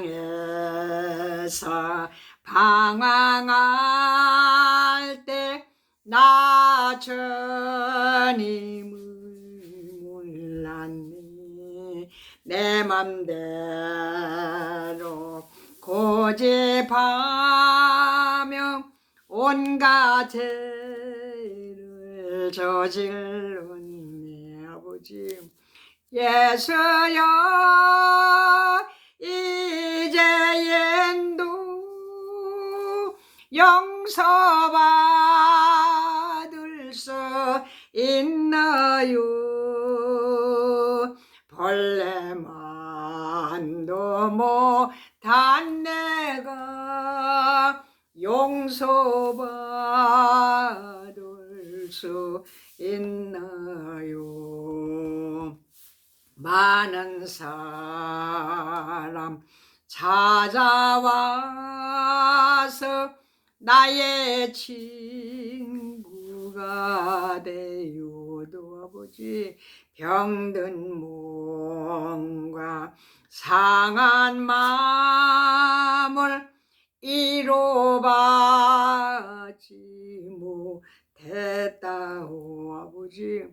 땅에서 방황할 때 나 주님을 몰랐네. 내 맘대로 고집하며 온갖 죄를 저질렀네 아버지. 예수여 용서받을 수 있나요? 벌레만도 못한 내가 용서받을 수 있나요? 많은 사람 찾아와서 나의 친구가 되어도 아버지 병든 몸과 상한 마음을 이로받지 못했다오 아버지.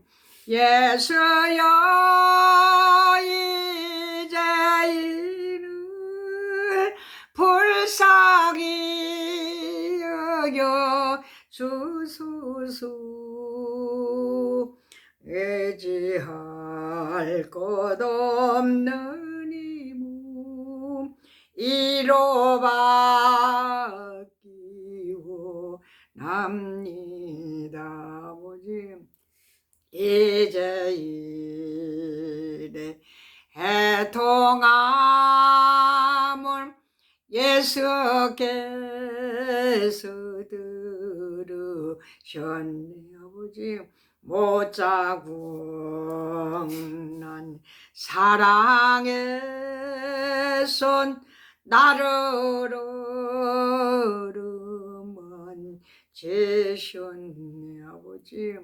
예수여 이제 여겨 주소서. 의지할 것 없는 이몸 이로받기 원합니다 아버지. 이제 이래 해통함을 예수께서 들으셨네 아버지. 못 자고 난 사랑의 손 나를 어루만 제셨네 아버지.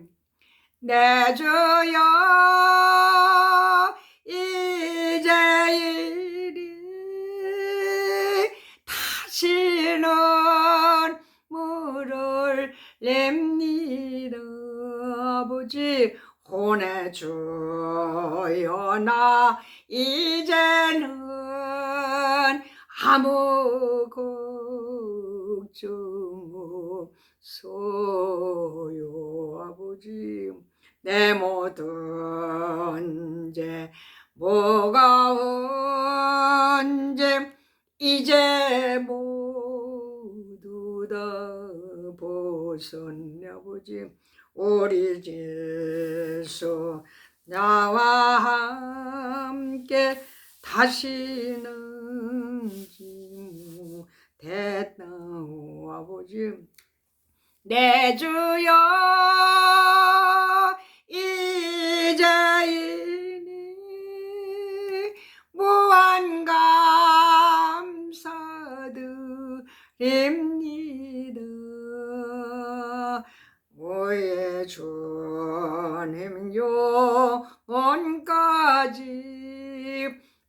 내 주여 물을 냅니다. 아버지 혼내줘요 나. 이제는 아무 걱정 없어요 아버지. 내 모든 죄 뭐가 언제 이제 모 두다 벗었네 아버지? 우리 예수 나와 함께 다시는 지무 됐다오 아버지? 내 주여 이제 이니 무한 감사드립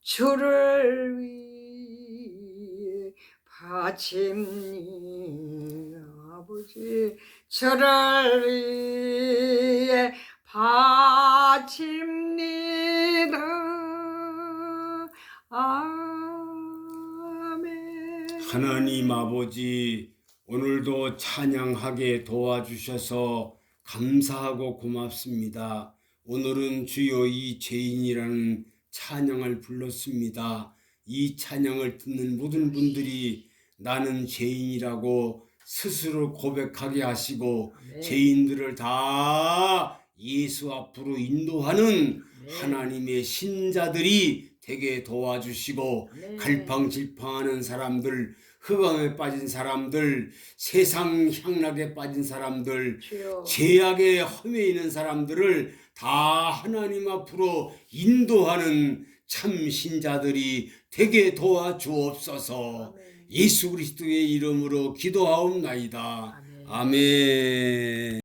주를 위해 바칩니다 아버지 저를 위해 바칩니다 아멘 하나님 아버지 오늘도 찬양하게 도와주셔서 감사하고 고맙습니다. 오늘은 주여 이 죄인이라는 찬양을 불렀습니다. 이 찬양을 듣는 모든 분들이 나는 죄인이라고 스스로 고백하게 하시고 아멘. 죄인들을 다 예수 앞으로 인도하는 네. 하나님의 신자들이 되게 도와주시고 아멘. 갈팡질팡하는 사람들, 흑암에 빠진 사람들, 세상 향락에 빠진 사람들, 주여 죄악에 험해 있는 사람들을 다 하나님 앞으로 인도하는 참 신자들이 되게 도와주옵소서. 아멘. 예수 그리스도의 이름으로 기도하옵나이다. 아멘. 아멘.